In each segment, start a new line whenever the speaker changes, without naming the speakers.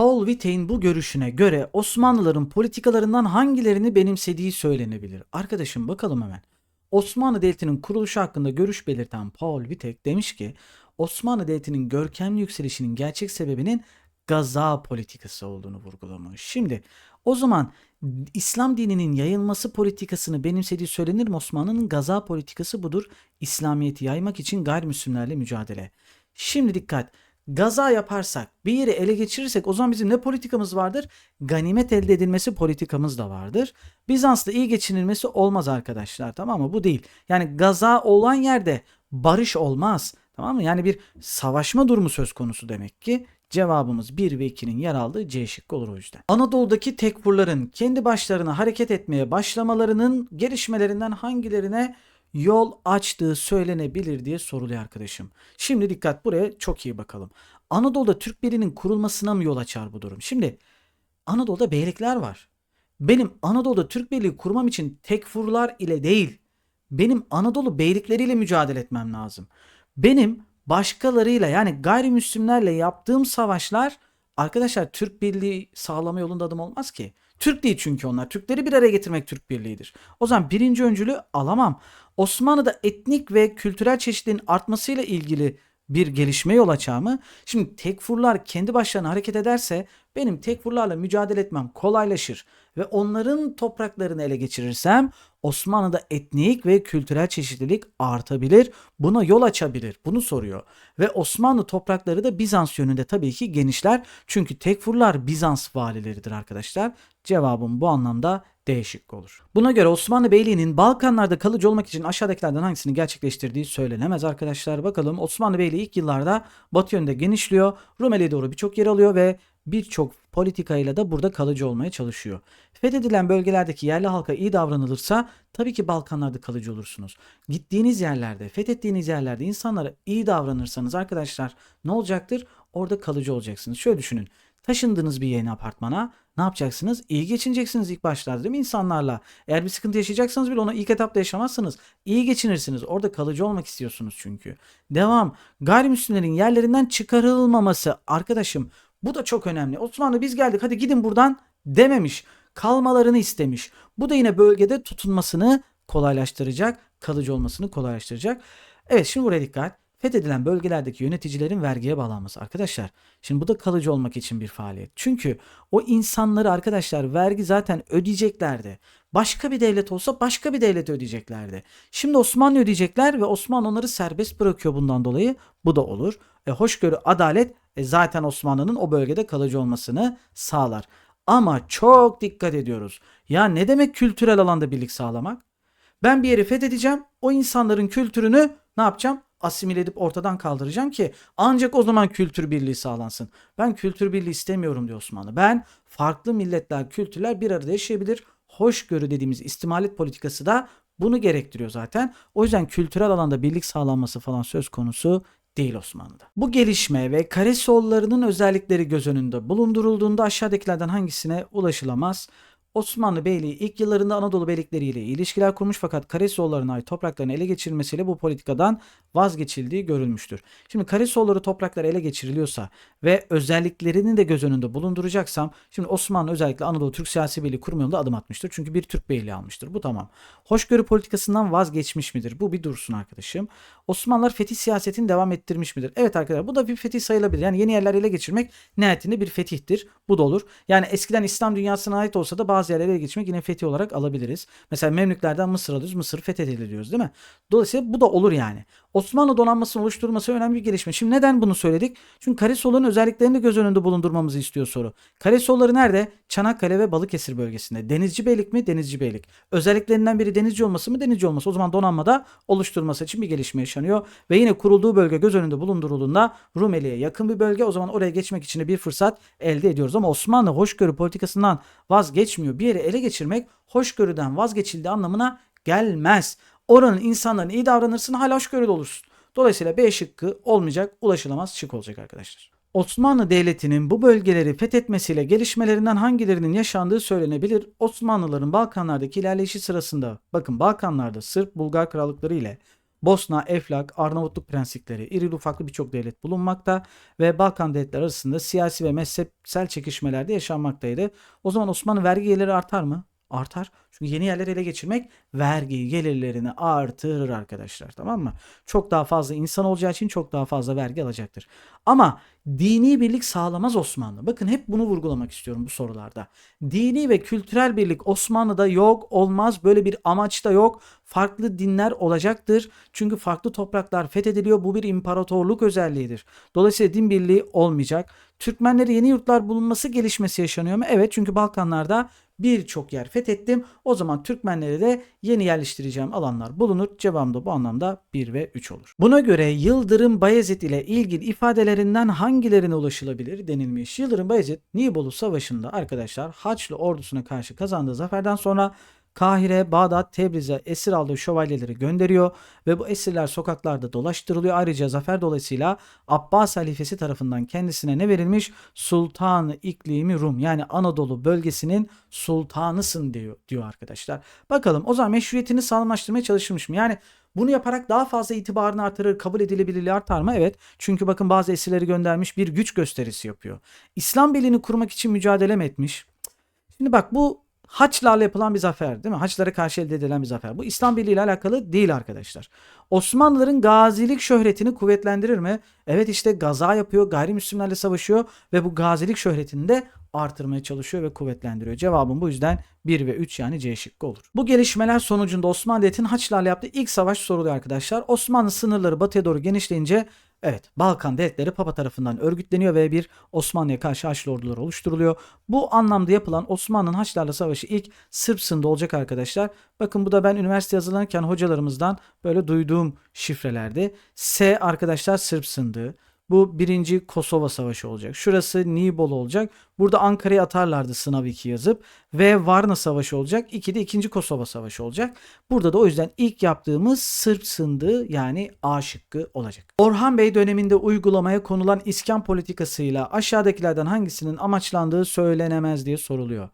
Paul Wittey'in bu görüşüne göre Osmanlıların politikalarından hangilerini benimsediği söylenebilir. Arkadaşım bakalım hemen. Osmanlı Devleti'nin kuruluşu hakkında görüş belirten Paul Wittek demiş ki Osmanlı Devleti'nin görkemli yükselişinin gerçek sebebinin gaza politikası olduğunu vurgulamış. Şimdi o zaman İslam dininin yayılması politikasını benimsediği söylenir mi Osmanlı'nın gaza politikası budur. İslamiyet'i yaymak için gayrimüslimlerle mücadele. Şimdi dikkat. Gaza yaparsak, bir yeri ele geçirirsek o zaman bizim ne politikamız vardır? Ganimet elde edilmesi politikamız da vardır. Bizans'ta iyi geçinilmesi olmaz arkadaşlar tamam mı? Bu değil. Yani gaza olan yerde barış olmaz. Tamam mı? Yani bir savaşma durumu söz konusu demek ki. Cevabımız 1 ve 2'nin yer aldığı C şıkkı olur o yüzden. Anadolu'daki tekfurların kendi başlarına hareket etmeye başlamalarının gelişmelerinden hangilerine yol açtığı söylenebilir diye soruluyor arkadaşım. Şimdi dikkat buraya çok iyi bakalım. Anadolu'da Türk Birliği'nin kurulmasına mı yol açar bu durum? Şimdi Anadolu'da beylikler var. Benim Anadolu'da Türk Birliği kurmam için tekfurlar ile değil, benim Anadolu beylikleriyle mücadele etmem lazım. Benim başkalarıyla yani gayrimüslimlerle yaptığım savaşlar arkadaşlar Türk Birliği sağlama yolunda adım olmaz ki. Türk değil çünkü onlar. Türkleri bir araya getirmek Türk Birliği'dir. O zaman birinci öncülü alamam. Osmanlı'da etnik ve kültürel çeşitliliğin artmasıyla ilgili bir gelişme yol açar mı? Şimdi tekfurlar kendi başlarına hareket ederse benim tekfurlarla mücadele etmem kolaylaşır ve onların topraklarını ele geçirirsem Osmanlı'da etnik ve kültürel çeşitlilik artabilir. Buna yol açabilir. Bunu soruyor. Ve Osmanlı toprakları da Bizans yönünde tabii ki genişler. Çünkü tekfurlar Bizans valileridir arkadaşlar. Cevabım bu anlamda D şıkkı olur. Buna göre Osmanlı Beyliği'nin Balkanlarda kalıcı olmak için aşağıdakilerden hangisini gerçekleştirdiği söylenemez arkadaşlar. Bakalım Osmanlı Beyliği ilk yıllarda batı yönde genişliyor. Rumeli'ye doğru birçok yer alıyor ve birçok politikayla da burada kalıcı olmaya çalışıyor. Fethedilen bölgelerdeki yerli halka iyi davranılırsa tabii ki Balkanlarda kalıcı olursunuz. Gittiğiniz yerlerde, fethettiğiniz yerlerde insanlara iyi davranırsanız arkadaşlar ne olacaktır? Orada kalıcı olacaksınız. Şöyle düşünün. Taşındığınız bir yeni apartmana ne yapacaksınız? İyi geçineceksiniz ilk başlarda değil mi insanlarla? Eğer bir sıkıntı yaşayacaksanız bile onu ilk etapta yaşamazsınız. İyi geçinirsiniz. Orada kalıcı olmak istiyorsunuz çünkü. Devam. Gayrimüslimlerin yerlerinden çıkarılmaması. Arkadaşım bu da çok önemli. Osmanlı biz geldik hadi gidin buradan dememiş. Kalmalarını istemiş. Bu da yine bölgede tutunmasını kolaylaştıracak, kalıcı olmasını kolaylaştıracak. Evet şimdi buraya dikkat. Fethedilen bölgelerdeki yöneticilerin vergiye bağlanması. Arkadaşlar şimdi bu da kalıcı olmak için bir faaliyet. Çünkü o insanları arkadaşlar vergi zaten ödeyeceklerdi. Başka bir devlet olsa başka bir devlet ödeyeceklerdi. Şimdi Osmanlı ödeyecekler ve Osmanlı onları serbest bırakıyor bundan dolayı. Bu da olur. E, hoşgörü, adalet e, zaten Osmanlı'nın o bölgede kalıcı olmasını sağlar. Ama çok dikkat ediyoruz. Ya ne demek kültürel alanda birlik sağlamak? Ben bir yeri fethedeceğim. O insanların kültürünü ne yapacağım? asimile edip ortadan kaldıracağım ki ancak o zaman kültür birliği sağlansın. Ben kültür birliği istemiyorum diyor Osmanlı. Ben farklı milletler, kültürler bir arada yaşayabilir. Hoşgörü dediğimiz istimalet politikası da bunu gerektiriyor zaten. O yüzden kültürel alanda birlik sağlanması falan söz konusu değil Osmanlı'da. Bu gelişme ve Karesoğullarının özellikleri göz önünde bulundurulduğunda aşağıdakilerden hangisine ulaşılamaz? Osmanlı Beyliği ilk yıllarında Anadolu beylikleriyle ilişkiler kurmuş fakat Karesoğullarına ait toprakların ele geçirilmesiyle bu politikadan vazgeçildiği görülmüştür. Şimdi Karesoğulları toprakları ele geçiriliyorsa ve özelliklerini de göz önünde bulunduracaksam şimdi Osmanlı özellikle Anadolu Türk Siyasi Birliği kurma yolunda adım atmıştır. Çünkü bir Türk Beyliği almıştır. Bu tamam. Hoşgörü politikasından vazgeçmiş midir? Bu bir dursun arkadaşım. Osmanlılar fetih siyasetini devam ettirmiş midir? Evet arkadaşlar bu da bir fetih sayılabilir. Yani yeni yerler ele geçirmek nihayetinde bir fetihtir. Bu da olur. Yani eskiden İslam dünyasına ait olsa da bazı yerlere ele geçirmek yine fetih olarak alabiliriz. Mesela Memlüklerden Mısır alıyoruz. Mısır fethedildi diyoruz değil mi? Dolayısıyla bu da olur yani. Osmanlı donanmasını oluşturması önemli bir gelişme. Şimdi neden bunu söyledik? Çünkü Karesolların özelliklerini göz önünde bulundurmamızı istiyor soru. Karesolları nerede? Çanakkale ve Balıkesir bölgesinde. Denizci beylik mi? Denizci beylik. Özelliklerinden biri denizci olması mı? Denizci olması. O zaman donanmada oluşturması için bir gelişme yaşanıyor. Ve yine kurulduğu bölge göz önünde bulundurulduğunda Rumeli'ye yakın bir bölge. O zaman oraya geçmek için de bir fırsat elde ediyoruz. Ama Osmanlı hoşgörü politikasından vazgeçmiyor. Bir yeri ele geçirmek hoşgörüden vazgeçildiği anlamına gelmez oranın insanların iyi davranırsın hala hoşgörülü olursun. Dolayısıyla B şıkkı olmayacak, ulaşılamaz şık olacak arkadaşlar. Osmanlı Devleti'nin bu bölgeleri fethetmesiyle gelişmelerinden hangilerinin yaşandığı söylenebilir. Osmanlıların Balkanlardaki ilerleyişi sırasında bakın Balkanlarda Sırp Bulgar krallıkları ile Bosna, Eflak, Arnavutluk prenslikleri, iri ufaklı birçok devlet bulunmakta ve Balkan devletleri arasında siyasi ve mezhepsel çekişmelerde yaşanmaktaydı. O zaman Osmanlı vergi geliri artar mı? Artar. Çünkü yeni yerleri ele geçirmek vergi gelirlerini artırır arkadaşlar tamam mı? Çok daha fazla insan olacağı için çok daha fazla vergi alacaktır. Ama dini birlik sağlamaz Osmanlı. Bakın hep bunu vurgulamak istiyorum bu sorularda. Dini ve kültürel birlik Osmanlı'da yok, olmaz. Böyle bir amaç da yok. Farklı dinler olacaktır. Çünkü farklı topraklar fethediliyor. Bu bir imparatorluk özelliğidir. Dolayısıyla din birliği olmayacak. Türkmenlere yeni yurtlar bulunması gelişmesi yaşanıyor mu? Evet çünkü Balkanlarda birçok yer fethettim. O zaman Türkmenlere de yeni yerleştireceğim alanlar bulunur. Cevabım da bu anlamda 1 ve 3 olur. Buna göre Yıldırım Bayezid ile ilgili ifadelerinden hangilerine ulaşılabilir denilmiş. Yıldırım Bayezid Nibolu Savaşı'nda arkadaşlar Haçlı ordusuna karşı kazandığı zaferden sonra Kahire, Bağdat, Tebriz'e esir aldığı şövalyeleri gönderiyor ve bu esirler sokaklarda dolaştırılıyor. Ayrıca zafer dolayısıyla Abbas halifesi tarafından kendisine ne verilmiş? Sultanı iklimi Rum yani Anadolu bölgesinin sultanısın diyor, diyor arkadaşlar. Bakalım o zaman meşruiyetini sağlamlaştırmaya çalışılmış mı? Yani bunu yaparak daha fazla itibarını artırır, kabul edilebilirliği artar mı? Evet. Çünkü bakın bazı esirleri göndermiş bir güç gösterisi yapıyor. İslam Birliği'ni kurmak için mücadele mi etmiş? Şimdi bak bu Haçlarla yapılan bir zafer değil mi? Haçlara karşı elde edilen bir zafer. Bu İslam Birliği ile alakalı değil arkadaşlar. Osmanlıların gazilik şöhretini kuvvetlendirir mi? Evet işte gaza yapıyor, gayrimüslimlerle savaşıyor ve bu gazilik şöhretini de artırmaya çalışıyor ve kuvvetlendiriyor. Cevabım bu yüzden 1 ve 3 yani C şıkkı olur. Bu gelişmeler sonucunda Osmanlı Devleti'nin Haçlarla yaptığı ilk savaş soruluyor arkadaşlar. Osmanlı sınırları batıya doğru genişleyince Evet, Balkan devletleri Papa tarafından örgütleniyor ve bir Osmanlı'ya karşı Haçlı ordular oluşturuluyor. Bu anlamda yapılan Osmanlı'nın Haçlarla savaşı ilk Sırp sınırında olacak arkadaşlar. Bakın bu da ben üniversite hazırlanırken hocalarımızdan böyle duyduğum şifrelerdi. S arkadaşlar Sırp sındığı. Bu birinci Kosova Savaşı olacak. Şurası Nibolu olacak. Burada Ankara'ya atarlardı sınav 2 yazıp. Ve Varna Savaşı olacak. 2'de ikinci Kosova Savaşı olacak. Burada da o yüzden ilk yaptığımız Sırp sındığı yani A şıkkı olacak. Orhan Bey döneminde uygulamaya konulan iskan politikasıyla aşağıdakilerden hangisinin amaçlandığı söylenemez diye soruluyor.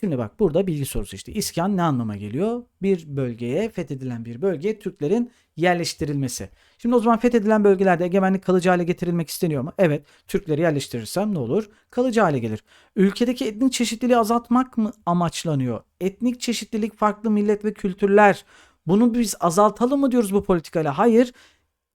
Şimdi bak burada bilgi sorusu işte. İskan ne anlama geliyor? Bir bölgeye, fethedilen bir bölgeye Türklerin yerleştirilmesi. Şimdi o zaman fethedilen bölgelerde egemenlik kalıcı hale getirilmek isteniyor mu? Evet. Türkleri yerleştirirsem ne olur? Kalıcı hale gelir. Ülkedeki etnik çeşitliliği azaltmak mı amaçlanıyor? Etnik çeşitlilik, farklı millet ve kültürler. Bunu biz azaltalım mı diyoruz bu politikayla? Hayır.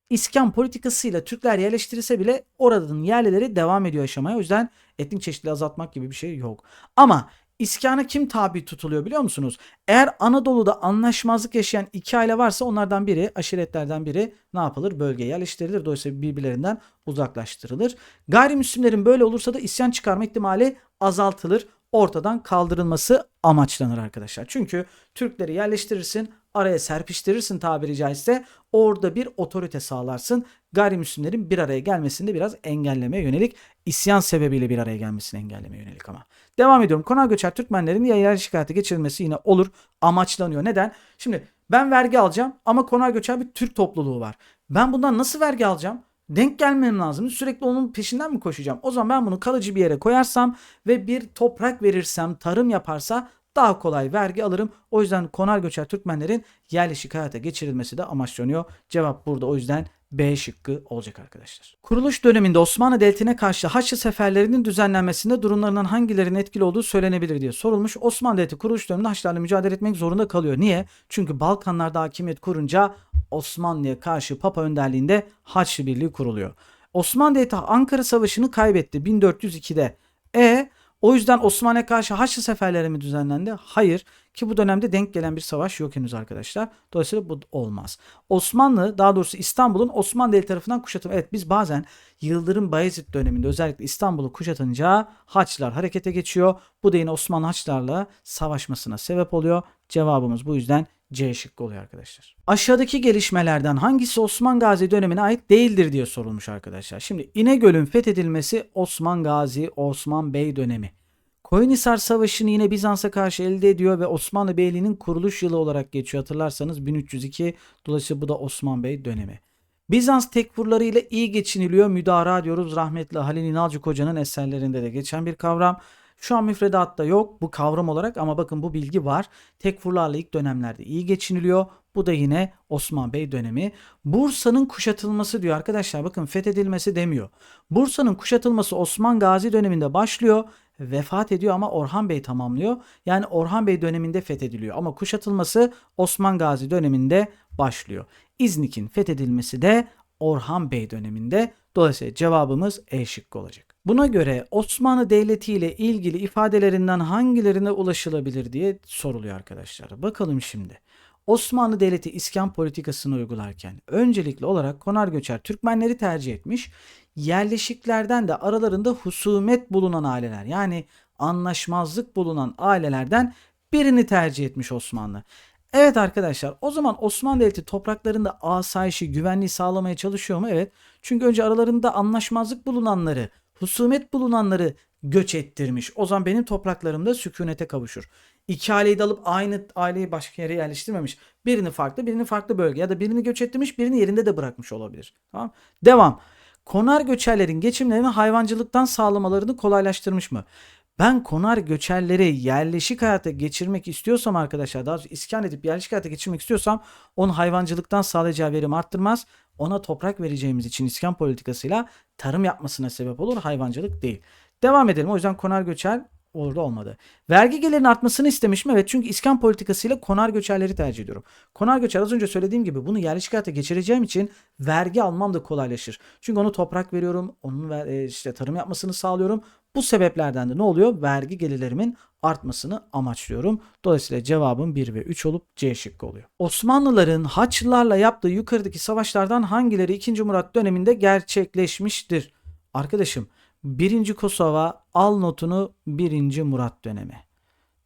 İskan politikasıyla Türkler yerleştirilse bile oranın yerlileri devam ediyor yaşamaya. O yüzden etnik çeşitliliği azaltmak gibi bir şey yok. Ama İskana kim tabi tutuluyor biliyor musunuz? Eğer Anadolu'da anlaşmazlık yaşayan iki aile varsa onlardan biri, aşiretlerden biri ne yapılır? Bölgeye yerleştirilir. Dolayısıyla birbirlerinden uzaklaştırılır. Gayrimüslimlerin böyle olursa da isyan çıkarma ihtimali azaltılır. Ortadan kaldırılması amaçlanır arkadaşlar. Çünkü Türkleri yerleştirirsin, araya serpiştirirsin tabiri caizse. Orada bir otorite sağlarsın. Gayrimüslimlerin bir araya gelmesini de biraz engellemeye yönelik isyan sebebiyle bir araya gelmesini engellemeye yönelik ama. Devam ediyorum. Konağa göçer Türkmenlerin ya yerleşik hayata geçirilmesi yine olur. Amaçlanıyor. Neden? Şimdi ben vergi alacağım ama konağa göçer bir Türk topluluğu var. Ben bundan nasıl vergi alacağım? Denk gelmem lazım. Sürekli onun peşinden mi koşacağım? O zaman ben bunu kalıcı bir yere koyarsam ve bir toprak verirsem, tarım yaparsa daha kolay vergi alırım. O yüzden konar göçer Türkmenlerin yerleşik hayata geçirilmesi de amaçlanıyor. Cevap burada o yüzden B şıkkı olacak arkadaşlar. Kuruluş döneminde Osmanlı Devleti'ne karşı Haçlı seferlerinin düzenlenmesinde durumlarından hangilerinin etkili olduğu söylenebilir diye sorulmuş. Osmanlı Devleti kuruluş döneminde Haçlılarla mücadele etmek zorunda kalıyor. Niye? Çünkü Balkanlarda hakimiyet kurunca Osmanlı'ya karşı Papa önderliğinde Haçlı Birliği kuruluyor. Osmanlı Devleti Ankara Savaşı'nı kaybetti 1402'de. E o yüzden Osmanlı'ya karşı Haçlı seferleri mi düzenlendi? Hayır. Ki bu dönemde denk gelen bir savaş yok henüz arkadaşlar. Dolayısıyla bu olmaz. Osmanlı daha doğrusu İstanbul'un Osmanlı Devleti tarafından kuşatılması. Evet biz bazen Yıldırım Bayezid döneminde özellikle İstanbul'u kuşatınca Haçlılar harekete geçiyor. Bu da Osmanlı Haçlılarla savaşmasına sebep oluyor. Cevabımız bu yüzden C şıkkı oluyor arkadaşlar. Aşağıdaki gelişmelerden hangisi Osman Gazi dönemine ait değildir diye sorulmuş arkadaşlar. Şimdi İnegöl'ün fethedilmesi Osman Gazi, Osman Bey dönemi. Koyunhisar Savaşı'nı yine Bizans'a karşı elde ediyor ve Osmanlı Beyliği'nin kuruluş yılı olarak geçiyor. Hatırlarsanız 1302 dolayısıyla bu da Osman Bey dönemi. Bizans tekfurları ile iyi geçiniliyor. Müdara diyoruz rahmetli Halil İnalcık Hoca'nın eserlerinde de geçen bir kavram. Şu an müfredatta yok bu kavram olarak ama bakın bu bilgi var. Tekfurlarla ilk dönemlerde iyi geçiniliyor. Bu da yine Osman Bey dönemi. Bursa'nın kuşatılması diyor arkadaşlar. Bakın fethedilmesi demiyor. Bursa'nın kuşatılması Osman Gazi döneminde başlıyor. Vefat ediyor ama Orhan Bey tamamlıyor. Yani Orhan Bey döneminde fethediliyor. Ama kuşatılması Osman Gazi döneminde başlıyor. İznik'in fethedilmesi de Orhan Bey döneminde. Dolayısıyla cevabımız E şıkkı olacak. Buna göre Osmanlı Devleti ile ilgili ifadelerinden hangilerine ulaşılabilir diye soruluyor arkadaşlar. Bakalım şimdi. Osmanlı Devleti iskan politikasını uygularken öncelikli olarak konar göçer Türkmenleri tercih etmiş. Yerleşiklerden de aralarında husumet bulunan aileler yani anlaşmazlık bulunan ailelerden birini tercih etmiş Osmanlı. Evet arkadaşlar o zaman Osmanlı Devleti topraklarında asayişi güvenliği sağlamaya çalışıyor mu? Evet. Çünkü önce aralarında anlaşmazlık bulunanları, husumet bulunanları göç ettirmiş. O zaman benim topraklarımda sükunete kavuşur. İki aileyi de alıp aynı aileyi başka yere yerleştirmemiş. Birini farklı, birini farklı bölge ya da birini göç ettirmiş, birini yerinde de bırakmış olabilir. Tamam? Devam. Konar göçerlerin geçimlerini hayvancılıktan sağlamalarını kolaylaştırmış mı? Ben konar göçerleri yerleşik hayata geçirmek istiyorsam arkadaşlar daha iskan edip yerleşik hayata geçirmek istiyorsam onun hayvancılıktan sağlayacağı verim arttırmaz. Ona toprak vereceğimiz için iskan politikasıyla tarım yapmasına sebep olur hayvancılık değil. Devam edelim. O yüzden konar göçer orada olmadı. Vergi gelirinin artmasını istemiş mi? Evet çünkü iskan politikasıyla konar göçerleri tercih ediyorum. Konar göçer az önce söylediğim gibi bunu yerleşik hayata geçireceğim için vergi almam da kolaylaşır. Çünkü onu toprak veriyorum, onun e, işte tarım yapmasını sağlıyorum. Bu sebeplerden de ne oluyor? Vergi gelirlerimin artmasını amaçlıyorum. Dolayısıyla cevabım 1 ve 3 olup C şıkkı oluyor. Osmanlıların Haçlılarla yaptığı yukarıdaki savaşlardan hangileri 2. Murat döneminde gerçekleşmiştir? Arkadaşım 1. Kosova al notunu 1. Murat dönemi.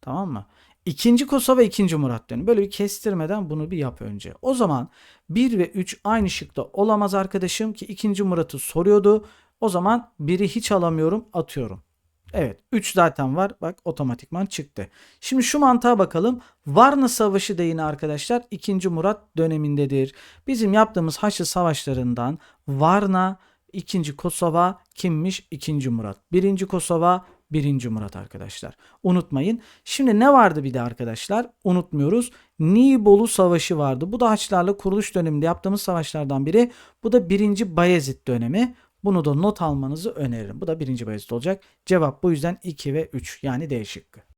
Tamam mı? İkinci Kosova 2. Murat dönemi. Böyle bir kestirmeden bunu bir yap önce. O zaman 1 ve 3 aynı şıkta olamaz arkadaşım ki 2. Murat'ı soruyordu. O zaman 1'i hiç alamıyorum atıyorum. Evet 3 zaten var. Bak otomatikman çıktı. Şimdi şu mantığa bakalım. Varna Savaşı da yine arkadaşlar 2. Murat dönemindedir. Bizim yaptığımız Haçlı Savaşlarından Varna, 2. Kosova kimmiş? 2. Murat. 1. Kosova 1. Murat arkadaşlar. Unutmayın. Şimdi ne vardı bir de arkadaşlar? Unutmuyoruz. Nibolu Savaşı vardı. Bu da Haçlarla kuruluş döneminde yaptığımız savaşlardan biri. Bu da 1. Bayezid dönemi. Bunu da not almanızı öneririm. Bu da 1. Bayezid olacak. Cevap bu yüzden 2 ve 3 yani D şıkkı.